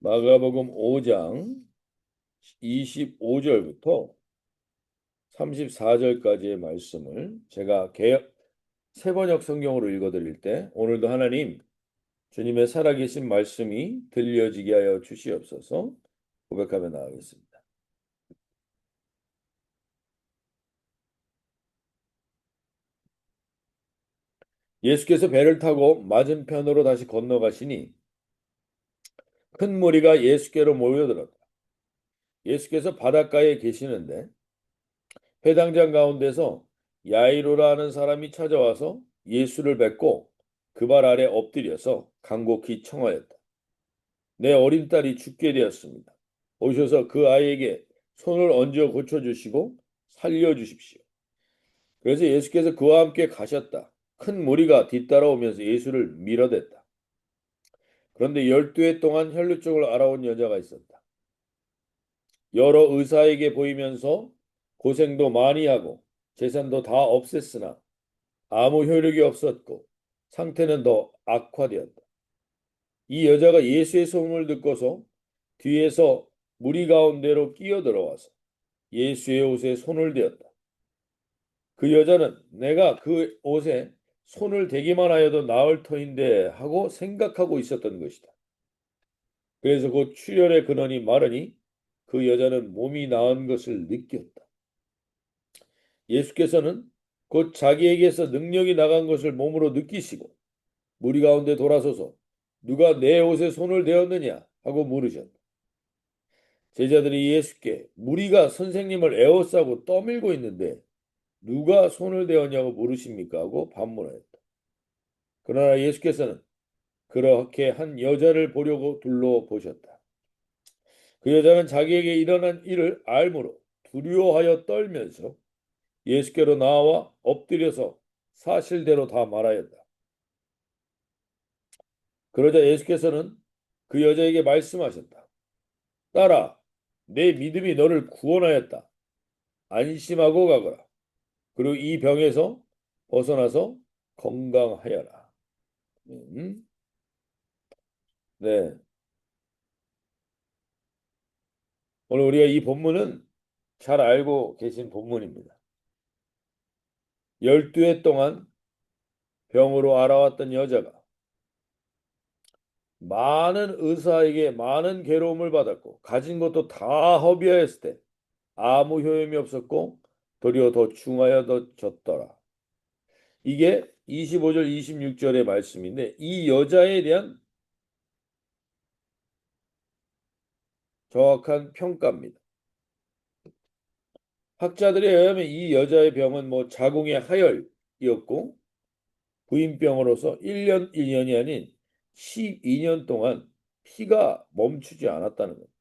마가복음 5장 25절부터 34절까지의 말씀을 제가 개혁 세번역 성경으로 읽어드릴 때 오늘도 하나님 주님의 살아계신 말씀이 들려지게 하여 주시옵소서 고백하며 나가겠습니다. 예수께서 배를 타고 맞은편으로 다시 건너가시니 큰 무리가 예수께로 모여들었다. 예수께서 바닷가에 계시는데 회당장 가운데서 야이로라는 사람이 찾아와서 예수를 뵙고 그 발 아래 엎드려서 간곡히 청하였다. 내 어린 딸이 죽게 되었습니다. 오셔서 그 아이에게 손을 얹어 고쳐주시고 살려주십시오. 그래서 예수께서 그와 함께 가셨다. 큰 무리가 뒤따라오면서 예수를 밀어댔다. 그런데 열두 해 동안 혈루증을 알아온 여자가 있었다. 여러 의사에게 보이면서 고생도 많이 하고 재산도 다 없앴으나 아무 효력이 없었고 상태는 더 악화되었다. 이 여자가 예수의 소문을 듣고서 뒤에서 무리 가운데로 끼어들어와서 예수의 옷에 손을 대었다. 그 여자는 내가 그 옷에 손을 대기만 하여도 나을 터인데 하고 생각하고 있었던 것이다. 그래서 곧 출혈의 근원이 마르니 그 여자는 몸이 나은 것을 느꼈다. 예수께서는 곧 자기에게서 능력이 나간 것을 몸으로 느끼시고 무리 가운데 돌아서서 누가 내 옷에 손을 대었느냐 하고 물으셨다. 제자들이 예수께 무리가 선생님을 에워싸고 떠밀고 있는데 누가 손을 대었냐고 물으십니까 하고 반문하였다. 그러나 예수께서는 그렇게 한 여자를 보려고 둘러보셨다. 그 여자는 자기에게 일어난 일을 알므로 두려워하여 떨면서 예수께로 나와 엎드려서 사실대로 다 말하였다. 그러자 예수께서는 그 여자에게 말씀하셨다. 딸아, 내 믿음이 너를 구원하였다. 안심하고 가거라. 그리고 이 병에서 벗어나서 건강하여라. 음? 네. 오늘 우리가 이 본문은 잘 알고 계신 본문입니다. 열두 해 동안 병으로 알아왔던 여자가 많은 의사에게 많은 괴로움을 받았고 가진 것도 다 허비하였을 때 아무 효험이 없었고 도리어 더 중하여졌더라. 이게 25절 26절의 말씀인데 이 여자에 대한 정확한 평가입니다. 학자들에 의하면 이 여자의 병은 뭐 자궁의 하열이었고 부인병으로서 1년 1년이 아닌 12년 동안 피가 멈추지 않았다는 겁니다.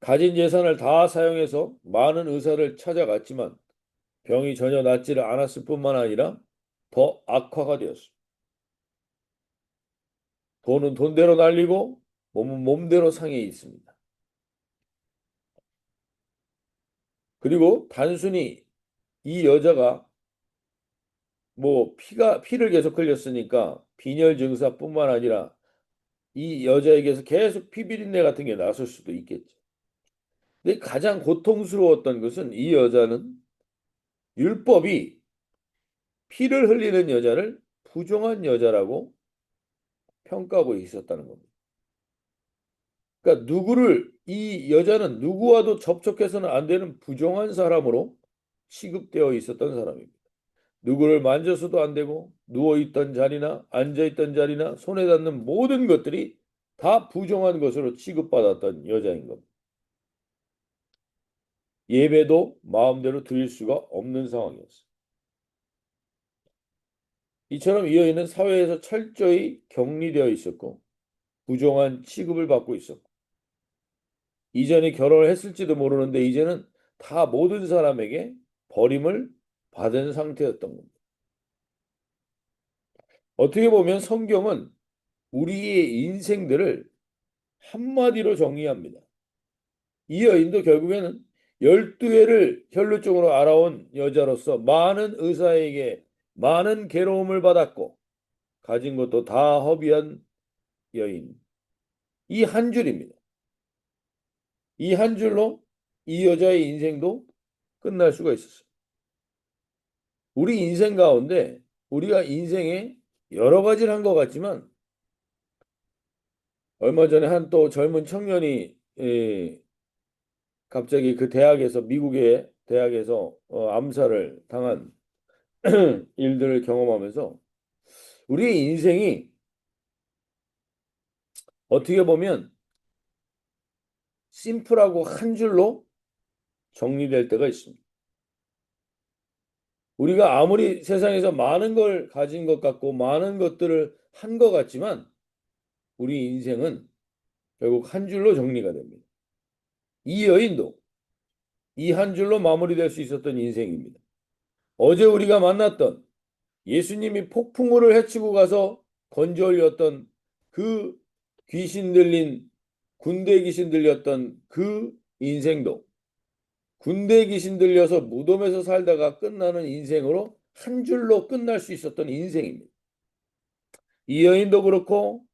가진 재산을 다 사용해서 많은 의사를 찾아갔지만 병이 전혀 낫지를 않았을 뿐만 아니라 더 악화가 되었습니다. 돈은 돈대로 날리고 몸은 몸대로 상해 있습니다. 그리고 단순히 이 여자가 뭐 피가 피를 계속 흘렸으니까 빈혈 증사뿐만 아니라 이 여자에게서 계속 피비린내 같은 게 났을 수도 있겠죠. 근데 가장 고통스러웠던 것은 이 여자는 율법이 피를 흘리는 여자를 부정한 여자라고 평가하고 있었다는 겁니다. 그러니까 누구를 이 여자는 누구와도 접촉해서는 안 되는 부정한 사람으로 취급되어 있었던 사람입니다. 누구를 만져서도 안 되고 누워 있던 자리나 앉아 있던 자리나 손에 닿는 모든 것들이 다 부정한 것으로 취급받았던 여자인 겁니다. 예배도 마음대로 드릴 수가 없는 상황이었어요. 이처럼 이 여인은 사회에서 철저히 격리되어 있었고 부정한 취급을 받고 있었고 이전에 결혼을 했을지도 모르는데 이제는 다 모든 사람에게 버림을 받은 상태였던 겁니다. 어떻게 보면 성경은 우리의 인생들을 한마디로 정리합니다. 이 여인도 결국에는 열두 해를 혈루증으로 알아온 여자로서 많은 의사에게 많은 괴로움을 받았고 가진 것도 다 허비한 여인 이 한 줄입니다. 이 한 줄로 이 여자의 인생도 끝날 수가 있었어요. 우리 인생 가운데 우리가 인생에 여러 가지를 한 것 같지만 얼마 전에 한 또 젊은 청년이 예, 갑자기 그 대학에서 미국의 대학에서 어, 암살을 당한 일들을 경험하면서 우리의 인생이 어떻게 보면 심플하고 한 줄로 정리될 때가 있습니다. 우리가 아무리 세상에서 많은 걸 가진 것 같고 많은 것들을 한 것 같지만 우리 인생은 결국 한 줄로 정리가 됩니다. 이 여인도 이 한 줄로 마무리될 수 있었던 인생입니다. 어제 우리가 만났던 예수님이 폭풍우를 헤치고 가서 건져 올렸던 그 귀신 들린 군대 귀신 들렸던 그 인생도 군대 귀신 들려서 무덤에서 살다가 끝나는 인생으로 한 줄로 끝날 수 있었던 인생입니다. 이 여인도 그렇고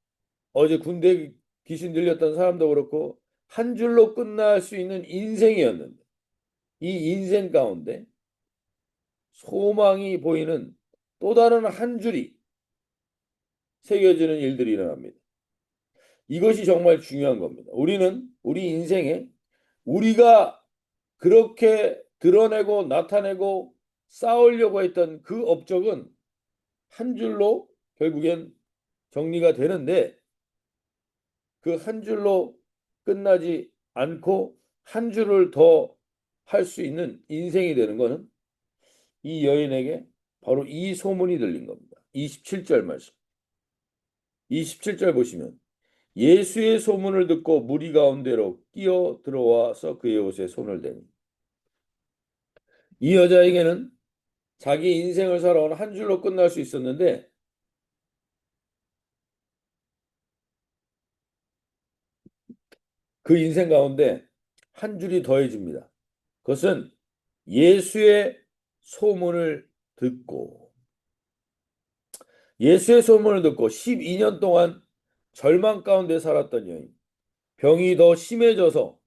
어제 군대 귀신 들렸던 사람도 그렇고 한 줄로 끝날 수 있는 인생이었는데 이 인생 가운데 소망이 보이는 또 다른 한 줄이 새겨지는 일들이 일어납니다. 이것이 정말 중요한 겁니다. 우리는 우리 인생에 우리가 그렇게 드러내고 나타내고 쌓으려고 했던 그 업적은 한 줄로 결국엔 정리가 되는데 그 한 줄로 끝나지 않고 한 줄을 더할 수 있는 인생이 되는 것은 이 여인에게 바로 이 소문이 들린 겁니다. 27절 말씀. 27절 보시면 예수의 소문을 듣고 무리 가운데로 끼어 들어와서 그의 옷에 손을 대니 이 여자에게는 자기 인생을 살아온 한 줄로 끝날 수 있었는데 그 인생 가운데 한 줄이 더해집니다. 그것은 예수의 소문을 듣고 예수의 소문을 듣고 12년 동안 절망 가운데 살았던 여인 병이 더 심해져서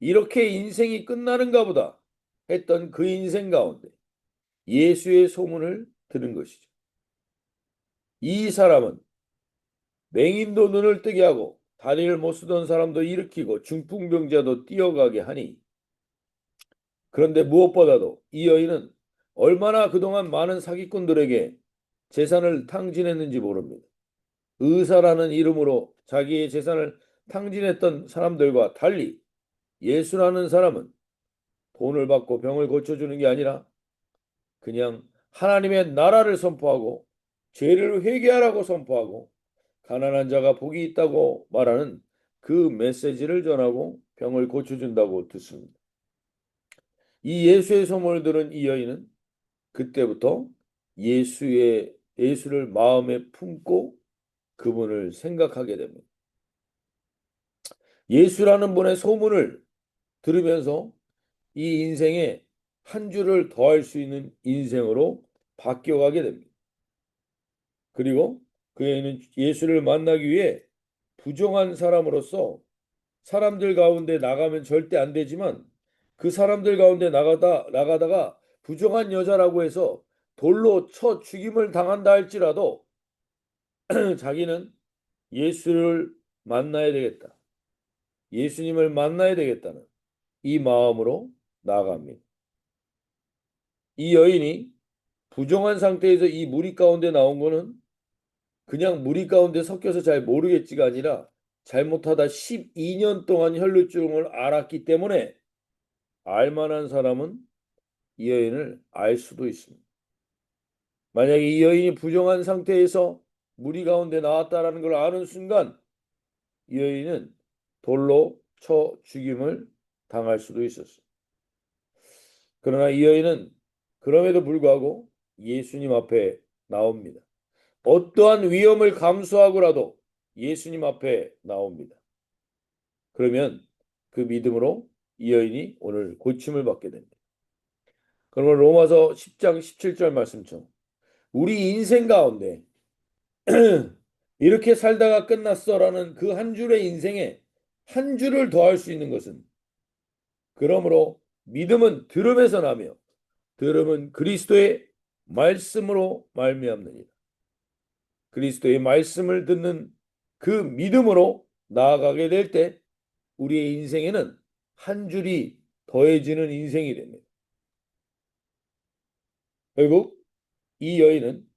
이렇게 인생이 끝나는가 보다 했던 그 인생 가운데 예수의 소문을 들은 것이죠. 이 사람은 맹인도 눈을 뜨게 하고 다리를 못 쓰던 사람도 일으키고 중풍병자도 뛰어가게 하니 그런데 무엇보다도 이 여인은 얼마나 그동안 많은 사기꾼들에게 재산을 탕진했는지 모릅니다. 의사라는 이름으로 자기의 재산을 탕진했던 사람들과 달리 예수라는 사람은 돈을 받고 병을 고쳐주는 게 아니라 그냥 하나님의 나라를 선포하고 죄를 회개하라고 선포하고 가난한 자가 복이 있다고 말하는 그 메시지를 전하고 병을 고쳐준다고 듣습니다. 이 예수의 소문을 들은 이 여인은 그때부터 예수의 예수를 마음에 품고 그분을 생각하게 됩니다. 예수라는 분의 소문을 들으면서 이 인생에 한 줄을 더할 수 있는 인생으로 바뀌어가게 됩니다. 그리고 그 애는 예수를 만나기 위해 부정한 사람으로서 사람들 가운데 나가면 절대 안 되지만 그 사람들 가운데 나가다 나가다가 부정한 여자라고 해서 돌로 쳐 죽임을 당한다 할지라도 자기는 예수를 만나야 되겠다. 예수님을 만나야 되겠다는 이 마음으로 나아갑니다. 이 여인이 부정한 상태에서 이 무리 가운데 나온 거는 그냥 무리 가운데 섞여서 잘 모르겠지가 아니라 잘못하다 12년 동안 혈루증을 알았기 때문에 알만한 사람은 이 여인을 알 수도 있습니다. 만약에 이 여인이 부정한 상태에서 무리 가운데 나왔다라는 걸 아는 순간 이 여인은 돌로 쳐 죽임을 당할 수도 있었어요. 그러나 이 여인은 그럼에도 불구하고 예수님 앞에 나옵니다. 어떠한 위험을 감수하고라도 예수님 앞에 나옵니다. 그러면 그 믿음으로 이 여인이 오늘 고침을 받게 됩니다. 그러면 로마서 10장 17절 말씀처럼 우리 인생 가운데 이렇게 살다가 끝났어라는 그 한 줄의 인생에 한 줄을 더할 수 있는 것은 그러므로 믿음은 들음에서 나며 들음은 그리스도의 말씀으로 말미암느니라. 그리스도의 말씀을 듣는 그 믿음으로 나아가게 될 때 우리의 인생에는 한 줄이 더해지는 인생이 됩니다. 결국 이 여인은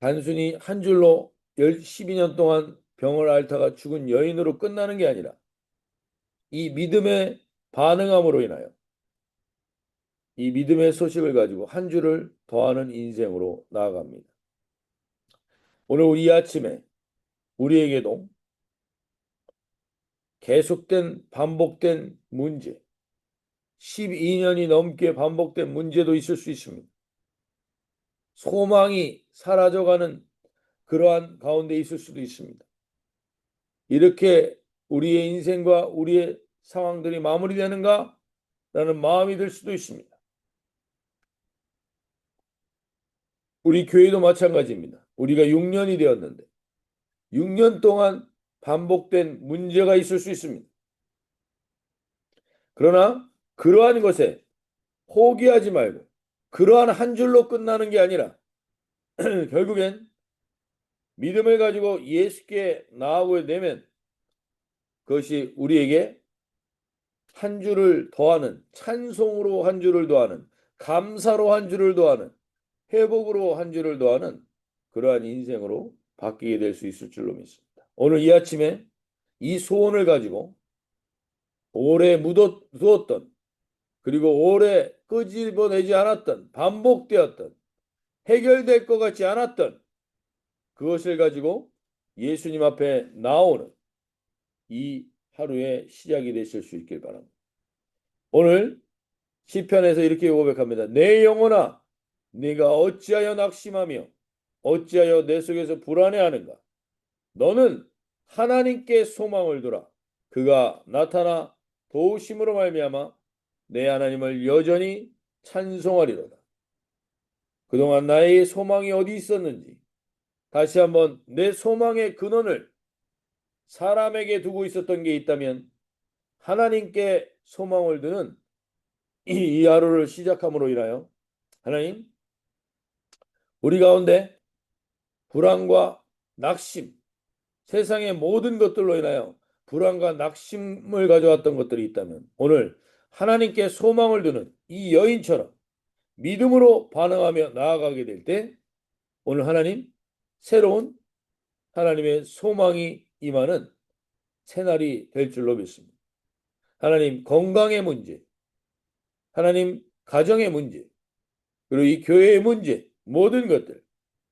단순히 한 줄로 12년 동안 병을 앓다가 죽은 여인으로 끝나는 게 아니라 이 믿음의 반응함으로 인하여 이 믿음의 소식을 가지고 한 줄을 더하는 인생으로 나아갑니다. 오늘 우리 아침에 우리에게도 계속된 반복된 문제, 12년이 넘게 반복된 문제도 있을 수 있습니다. 소망이 사라져가는 그러한 가운데 있을 수도 있습니다. 이렇게 우리의 인생과 우리의 상황들이 마무리되는가? 라는 마음이 들 수도 있습니다. 우리 교회도 마찬가지입니다. 우리가 6년이 되었는데 6년 동안 반복된 문제가 있을 수 있습니다. 그러나 그러한 것에 포기하지 말고 그러한 한 줄로 끝나는 게 아니라 결국엔 믿음을 가지고 예수께 나아오게 되면 그것이 우리에게 한 줄을 더하는 찬송으로 한 줄을 더하는 감사로 한 줄을 더하는 회복으로 한 줄을 더하는 그러한 인생으로 바뀌게 될 수 있을 줄로 믿습니다. 오늘 이 아침에 이 소원을 가지고 오래 묻어두었던 그리고 오래 끄집어내지 않았던 반복되었던 해결될 것 같지 않았던 그것을 가지고 예수님 앞에 나오는 이 하루의 시작이 되실 수 있길 바랍니다. 오늘 시편에서 이렇게 고백합니다. 내 영혼아 네가 어찌하여 낙심하며 어찌하여 내 속에서 불안해하는가? 너는 하나님께 소망을 두라. 그가 나타나 도우심으로 말미암아 내 하나님을 여전히 찬송하리로다. 그동안 나의 소망이 어디 있었는지 다시 한번 내 소망의 근원을 사람에게 두고 있었던 게 있다면 하나님께 소망을 이, 이 하루를 시작함으로 인하여 하나님 우리 가운데 불안과 낙심 세상의 모든 것들로 인하여 불안과 낙심을 가져왔던 것들이 있다면 오늘 하나님께 소망을 두는 이 여인처럼 믿음으로 반응하며 나아가게 될 때 오늘 하나님 새로운 하나님의 소망이 임하는 새날이 될 줄로 믿습니다. 하나님 건강의 문제, 하나님 가정의 문제, 그리고 이 교회의 문제, 모든 것들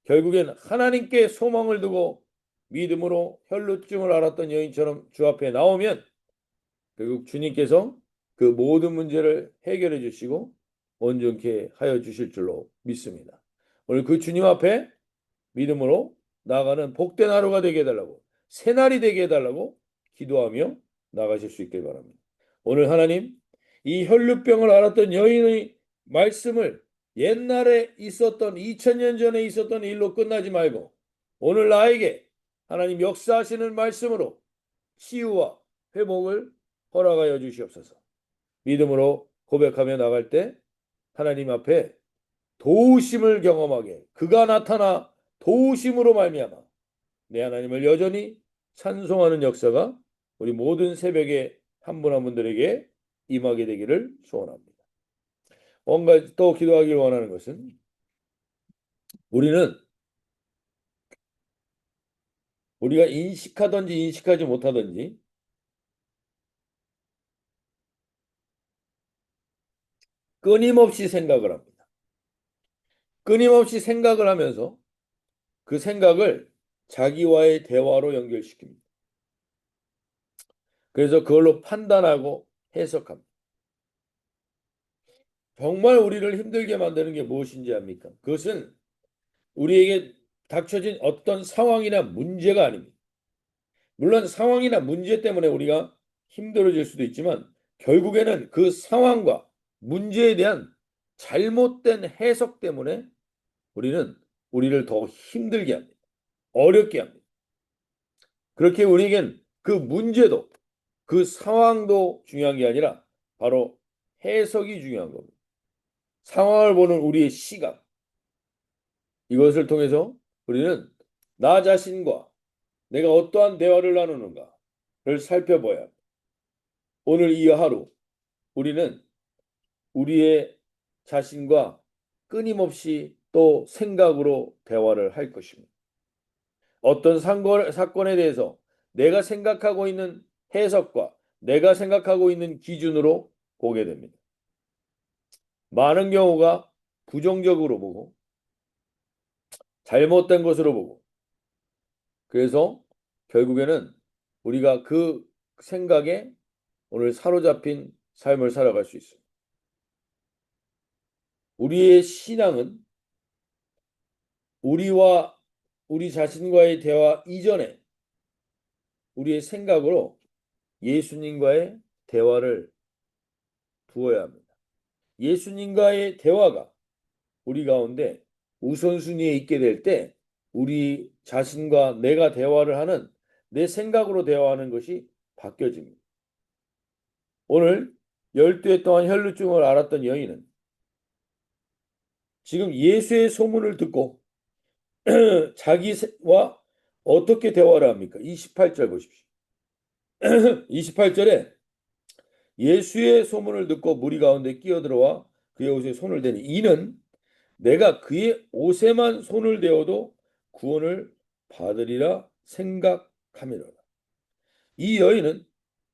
결국엔 하나님께 소망을 두고 믿음으로 혈루증을 앓았던 여인처럼 주 앞에 나오면 결국 주님께서 그 모든 문제를 해결해 주시고 온전케 하여 주실 줄로 믿습니다. 오늘 그 주님 앞에 믿음으로 나가는 복된 하루가 되게 해달라고 새날이 되게 해달라고 기도하며 나가실 수 있길 바랍니다. 오늘 하나님 이 혈루병을 앓았던 여인의 말씀을 옛날에 있었던 2000년 전에 있었던 일로 끝나지 말고 오늘 나에게 하나님 역사하시는 말씀으로 치유와 회복을 허락하여 주시옵소서. 믿음으로 고백하며 나갈 때 하나님 앞에 도우심을 경험하게 그가 나타나 도우심으로 말미암아 내 하나님을 여전히 찬송하는 역사가 우리 모든 새벽에 한 분 한 분들에게 임하게 되기를 소원합니다. 뭔가 또 기도하길 원하는 것은 우리는 우리가 인식하든지 인식하지 못하든지 끊임없이 생각을 합니다. 끊임없이 생각을 하면서 그 생각을 자기와의 대화로 연결시킵니다. 그래서 그걸로 판단하고 해석합니다. 정말 우리를 힘들게 만드는 게 무엇인지 압니까? 그것은 우리에게 닥쳐진 어떤 상황이나 문제가 아닙니다. 물론 상황이나 문제 때문에 우리가 힘들어질 수도 있지만 결국에는 그 상황과 문제에 대한 잘못된 해석 때문에 우리는 우리를 더 힘들게 합니다. 어렵게 합니다. 그렇게 우리에겐 그 문제도 그 상황도 중요한 게 아니라 바로 해석이 중요한 겁니다. 상황을 보는 우리의 시각. 이것을 통해서 우리는 나 자신과 내가 어떠한 대화를 나누는가를 살펴봐야 합니다. 오늘 이 하루 우리는 우리의 자신과 끊임없이 또 생각으로 대화를 할 것입니다. 어떤 사건, 사건에 대해서 내가 생각하고 있는 해석과 내가 생각하고 있는 기준으로 보게 됩니다. 많은 경우가 부정적으로 보고 잘못된 것으로 보고 그래서 결국에는 우리가 그 생각에 오늘 사로잡힌 삶을 살아갈 수 있습니다. 우리의 신앙은 우리와 우리 자신과의 대화 이전에 우리의 생각으로 예수님과의 대화를 두어야 합니다. 예수님과의 대화가 우리 가운데 우선순위에 있게 될 때 우리 자신과 내가 대화를 하는 내 생각으로 대화하는 것이 바뀌어집니다. 오늘 12해 동안 혈루증을 앓았던 여인은 지금 예수의 소문을 듣고 자기와 어떻게 대화를 합니까? 28절 보십시오. 28절에 예수의 소문을 듣고 무리 가운데 끼어들어와 그의 옷에 손을 대니 이는 내가 그의 옷에만 손을 대어도 구원을 받으리라 생각함이로라. 이 여인은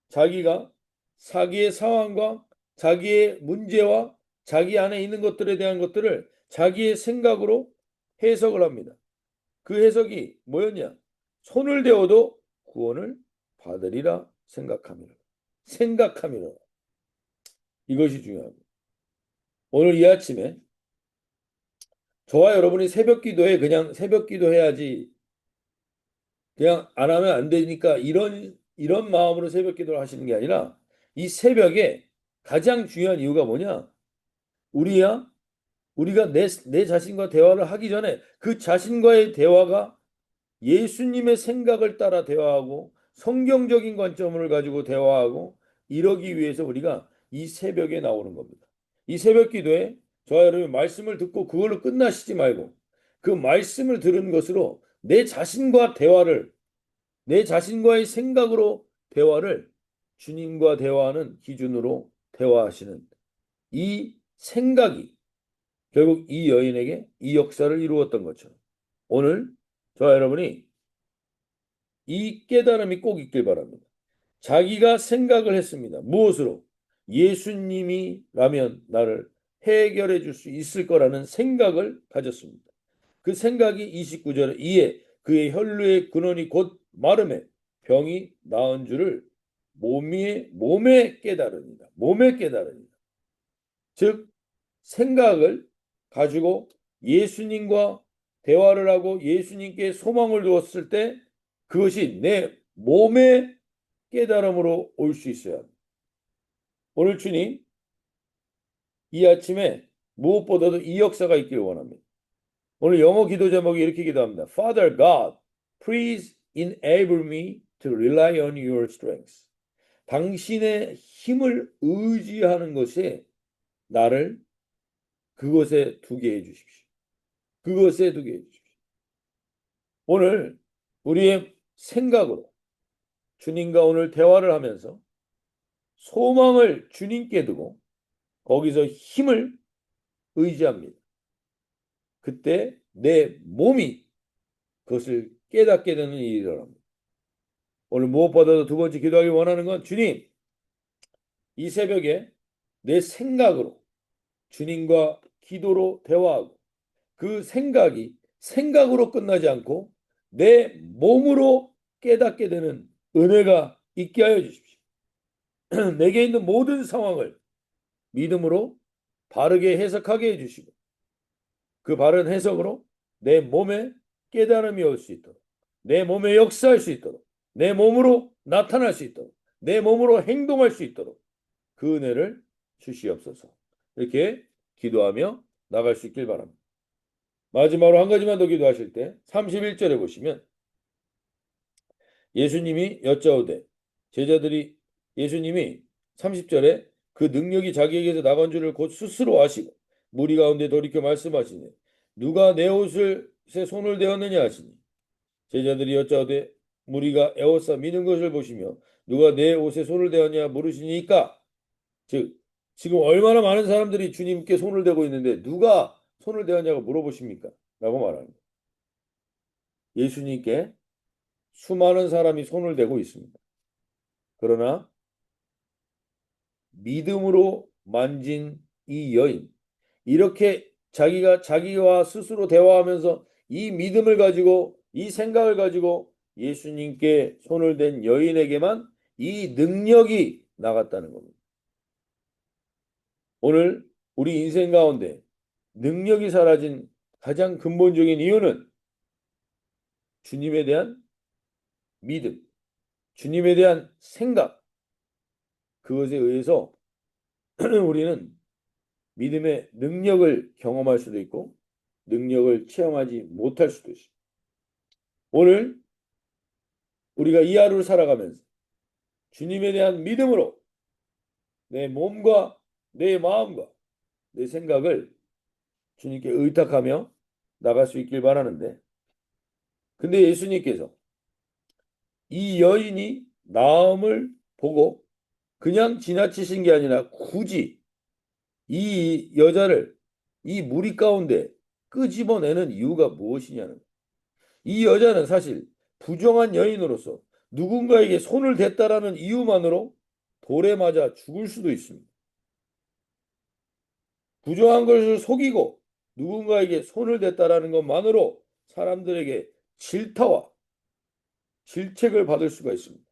자기가 자기의 상황과 자기의 문제와 자기 안에 있는 것들에 대한 것들을 자기의 생각으로 해석을 합니다. 그 해석이 뭐였냐? 손을 대어도 구원을 받으리라 생각함이라. 생각함이라. 이것이 중요합니다. 오늘 이 아침에 저와 여러분이 새벽 기도에 그냥 새벽 기도 해야지 그냥 안 하면 안 되니까 이런 이런 마음으로 새벽 기도를 하시는 게 아니라 이 새벽에 가장 중요한 이유가 뭐냐? 우리야 우리가 내, 내 자신과 대화를 하기 전에 그 자신과의 대화가 예수님의 생각을 따라 대화하고 성경적인 관점을 가지고 대화하고 이러기 위해서 우리가 이 새벽에 나오는 겁니다. 이 새벽 기도에 저와 여러분 말씀을 듣고 그걸로 끝나시지 말고 그 말씀을 들은 것으로 내 자신과 대화를 내 자신과의 생각으로 대화를 주님과 대화하는 기준으로 대화하시는 이 생각이 결국 이 여인에게 이 역사를 이루었던 것처럼 오늘 저와 여러분이 이 깨달음이 꼭 있길 바랍니다. 자기가 생각을 했습니다. 무엇으로? 예수님이라면 나를 해결해 줄 수 있을 거라는 생각을 가졌습니다. 그 생각이 29절에 이에 그의 혈루의 근원이 곧 마름에 병이 나은 줄을 몸이 몸에 깨달으니다. 몸에 깨달으니다. 즉 생각을 가지고 예수님과 대화를 하고 예수님께 소망을 두었을 때 그것이 내 몸의 깨달음으로 올 수 있어야 합니다. 오늘 주님 이 아침에 무엇보다도 이 역사가 있기를 원합니다. 오늘 영어 기도 제목이 이렇게 기도합니다. Father God, please enable me to rely on your strength. 당신의 힘을 의지하는 것에 나를 그것에 두게 해 주십시오. 그것에 두게 해 주십시오. 오늘 우리의 생각으로 주님과 오늘 대화를 하면서 소망을 주님께 두고 거기서 힘을 의지합니다. 그때 내 몸이 그것을 깨닫게 되는 일이 일어납니다. 오늘 무엇보다도 두 번째 기도하기 원하는 건 주님, 이 새벽에 내 생각으로 주님과 기도로 대화하고 그 생각이 생각으로 끝나지 않고 내 몸으로 깨닫게 되는 은혜가 있게 하여 주십시오. 내게 있는 모든 상황을 믿음으로 바르게 해석하게 해주시고 그 바른 해석으로 내 몸에 깨달음이 올 수 있도록 내 몸에 역사할 수 있도록 내 몸으로 나타날 수 있도록 내 몸으로 행동할 수 있도록 그 은혜를 주시옵소서 이렇게 기도하며 나갈 수 있길 바랍니다. 마지막으로 한 가지만 더 기도하실 때 31절에 보시면 예수님이 여짜오되 제자들이 예수님이 30절에 그 능력이 자기에게서 나간 줄을 곧 스스로 아시고 무리 가운데 돌이켜 말씀하시니 누가 내 옷을 새 손을 대었느냐 하시니 제자들이 여짜오되 무리가 에워싸 미는 것을 보시며 누가 내 옷에 손을 대었냐 물으시니까 즉 지금 얼마나 많은 사람들이 주님께 손을 대고 있는데 누가 손을 대었냐고 물어보십니까? 라고 말합니다. 예수님께 수많은 사람이 손을 대고 있습니다. 그러나 믿음으로 만진 이 여인, 이렇게 자기가 자기와 스스로 대화하면서 이 믿음을 가지고 이 생각을 가지고 예수님께 손을 댄 여인에게만 이 능력이 나갔다는 겁니다. 오늘 우리 인생 가운데 능력이 사라진 가장 근본적인 이유는 주님에 대한 믿음, 주님에 대한 생각, 그것에 의해서 우리는 믿음의 능력을 경험할 수도 있고 능력을 체험하지 못할 수도 있습니다. 오늘 우리가 이 하루를 살아가면서 주님에 대한 믿음으로 내 몸과 내 마음과 내 생각을 주님께 의탁하며 나갈 수 있길 바라는데 근데 예수님께서 이 여인이 나음을 보고 그냥 지나치신 게 아니라 굳이 이 여자를 이 무리 가운데 끄집어내는 이유가 무엇이냐는 이 여자는 사실 부정한 여인으로서 누군가에게 손을 댔다라는 이유만으로 돌에 맞아 죽을 수도 있습니다. 부정한 것을 속이고 누군가에게 손을 댔다라는 것만으로 사람들에게 질타와 질책을 받을 수가 있습니다.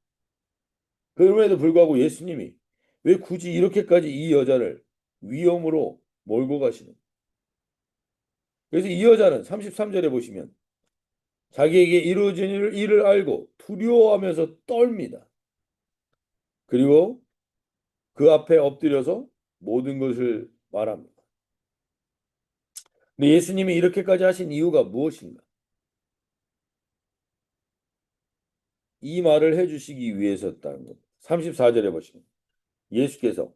그럼에도 불구하고 예수님이 왜 굳이 이렇게까지 이 여자를 위험으로 몰고 가시는? 그래서 이 여자는 33절에 보시면 자기에게 이루어진 일을, 알고 두려워하면서 떨니다. 그리고 그 앞에 엎드려서 모든 것을 말합니다. 근데 예수님이 이렇게까지 하신 이유가 무엇인가? 이 말을 해주시기 위해서였다는 겁니다. 34절에 보시면 예수께서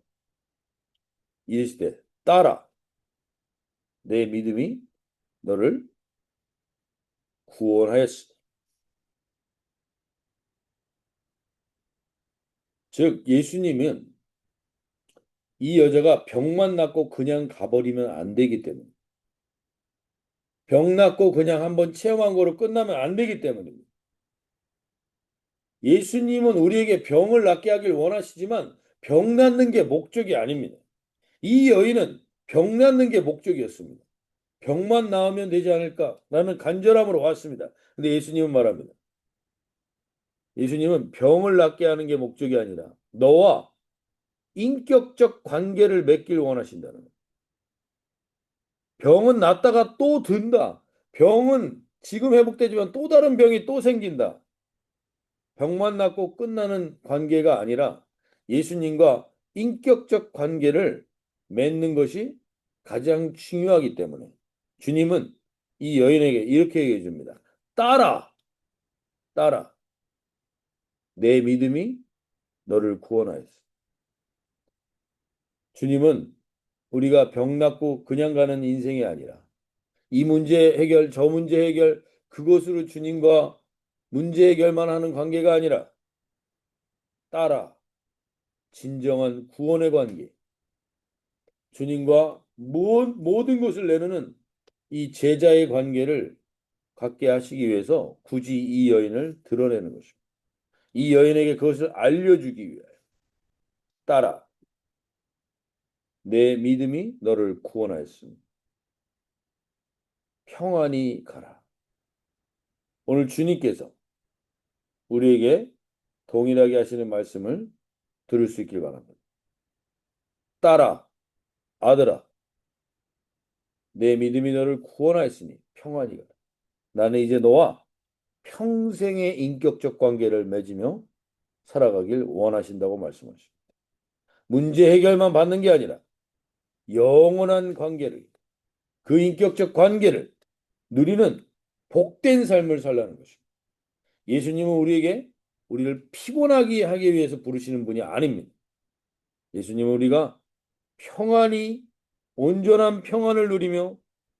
이르시되 따라 내 믿음이 너를 구원하였으니 즉 예수님은 이 여자가 병만 낫고 그냥 가버리면 안 되기 때문에 병 낫고 그냥 한번 체험한 거로 끝나면 안 되기 때문입니다. 예수님은 우리에게 병을 낫게 하길 원하시지만 병 낫는 게 목적이 아닙니다. 이 여인은 병 낫는 게 목적이었습니다. 병만 나으면 되지 않을까? 나는 간절함으로 왔습니다. 근데 예수님은 말합니다. 예수님은 병을 낫게 하는 게 목적이 아니라 너와 인격적 관계를 맺길 원하신다는. 병은 낫다가 또 든다. 병은 지금 회복되지만 또 다른 병이 또 생긴다. 병만 낫고 끝나는 관계가 아니라 예수님과 인격적 관계를 맺는 것이 가장 중요하기 때문에 주님은 이 여인에게 이렇게 얘기해 줍니다. 따라, 따라. 내 믿음이 너를 구원하였어. 주님은 우리가 병 낫고 그냥 가는 인생이 아니라 이 문제 해결, 저 문제 해결, 그것으로 주님과 문제 해결만 하는 관계가 아니라 따라 진정한 구원의 관계, 주님과 모든 것을 내놓는 이 제자의 관계를 갖게 하시기 위해서 굳이 이 여인을 드러내는 것입니다. 이 여인에게 그것을 알려주기 위하여 따라 내 믿음이 너를 구원하였습니다. 평안히 가라. 오늘 주님께서 우리에게 동일하게 하시는 말씀을 들을 수 있길 바랍니다. 따라, 아들아, 내 믿음이 너를 구원하였으니 평안히 가라. 나는 이제 너와 평생의 인격적 관계를 맺으며 살아가길 원하신다고 말씀하십니다. 문제 해결만 받는 게 아니라 영원한 관계를, 그 인격적 관계를 누리는 복된 삶을 살라는 것입니다. 예수님은 우리에게 우리를 피곤하게 하기 위해서 부르시는 분이 아닙니다. 예수님은 우리가 평안히 온전한 평안을 누리며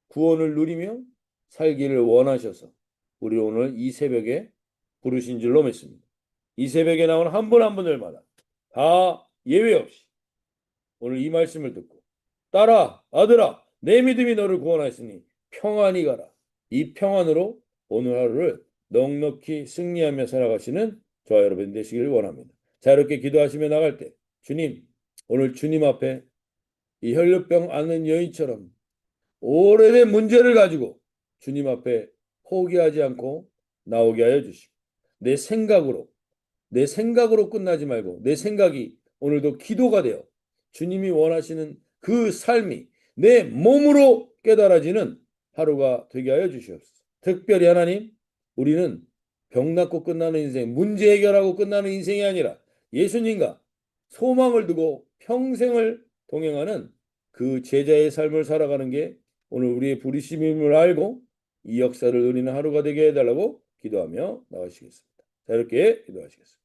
구원을 누리며 살기를 원하셔서 우리 오늘 이 새벽에 부르신 줄로 믿습니다. 이 새벽에 나온 한 분 한 분들마다 다 예외 없이 오늘 이 말씀을 듣고 딸아 아들아 내 믿음이 너를 구원하였으니 평안히 가라. 이 평안으로 오늘 하루를 넉넉히 승리하며 살아가시는 저와 여러분 되시길 원합니다. 자 이렇게 기도하시며 나갈 때 주님 오늘 주님 앞에 이 혈류병 앓는 여인처럼 오래된 문제를 가지고 주님 앞에 포기하지 않고 나오게 하여 주시고 내 생각으로 내 생각으로 끝나지 말고 내 생각이 오늘도 기도가 되어 주님이 원하시는 그 삶이 내 몸으로 깨달아지는 하루가 되게 하여 주시옵소서. 특별히 하나님, 우리는 병 낫고 끝나는 인생, 문제 해결하고 끝나는 인생이 아니라 예수님과 소망을 두고 평생을 동행하는 그 제자의 삶을 살아가는 게 오늘 우리의 부르심임을 알고 이 역사를 누리는 하루가 되게 해달라고 기도하며 나가시겠습니다. 자, 이렇게 기도하시겠습니다.